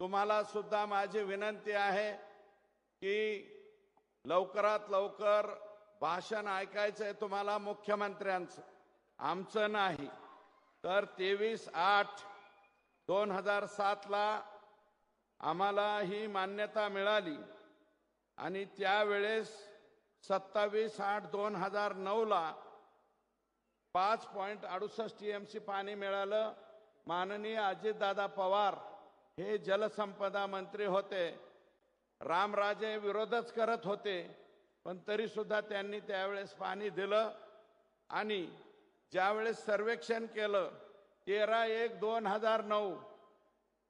तुम्हाला सुद्धा माझी विनंती आहे की लवकरात लवकर भाषण ऐकायचं आहे तुम्हाला मुख्यमंत्र्यांचं. आमचं नाही. तर तेवीस आठ दोन हजार सातला आम्हाला ही मान्यता मिळाली. आणि त्यावेळेस सत्तावीस आठ दोन हजार नऊला पाच पॉईंट अडुसष्ट टी एम सी पाणी मिळालं. माननीय अजितदादा पवार हे जलसंपदा मंत्री होते. रामराजे विरोधच करत होते पण तरीसुद्धा त्यांनी त्यावेळेस पाणी दिलं आणि ज्यावेळेस सर्वेक्षण केलं तेरा एक दोन हजार नऊ.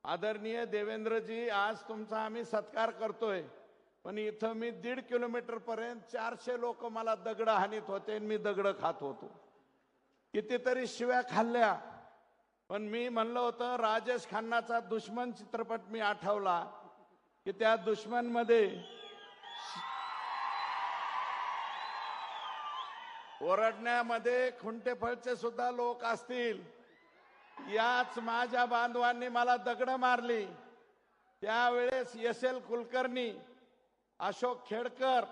आदरणीय देवेंद्रजी आज तुमचा आम्ही सत्कार करतोय पण इथं मी दीड किलोमीटरपर्यंत चारशे लोक मला दगडं हानीत होते आणि मी दगडं खात होतो. कितीतरी शिव्या खाल्ल्या. पण मी म्हणलं होतं राजेश खन्नाचा दुश्मन चित्रपट मी आठवला की त्या दुश्मनमध्ये ओरडण्यामध्ये खुंटेफळचे सुद्धा लोक असतील. याच माझ्या बांधवांनी मला दगड मारली. त्यावेळेस एस एल कुलकर्णी अशोक खेडकर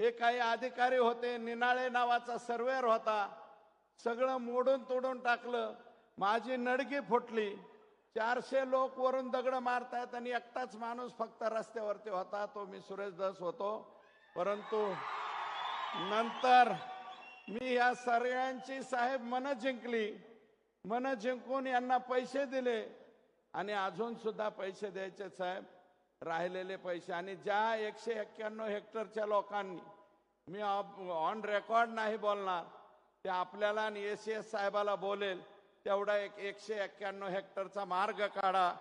हे काही अधिकारी होते निनाळे नावाचा सर्वेअर होता. सगळं मोडून तोडून टाकलं. माझी नडगी फुटली. चारशे लोक वरून दगड मारतायत आणि एकटाच माणूस फक्त रस्त्यावरती होता. तो मी सुरेश दस होतो. परंतु नंतर मी या सगळ्यांची साहेब मन जिंकली. मन जिंकून यांना पैसे दिले आणि अजून सुद्धा पैसे द्यायचे साहेब. राहिलेले पैसे आणि ज्या एकशे एक्क्याण्णव हेक्टरच्या लोकांनी मी ऑन रेकॉर्ड नाही बोलणार. ते आपल्याला आणि एस एस साहेबाला बोलेल. तेवढा एक एकशे एक्क्याण्णव हेक्टरचा मार्ग काढा.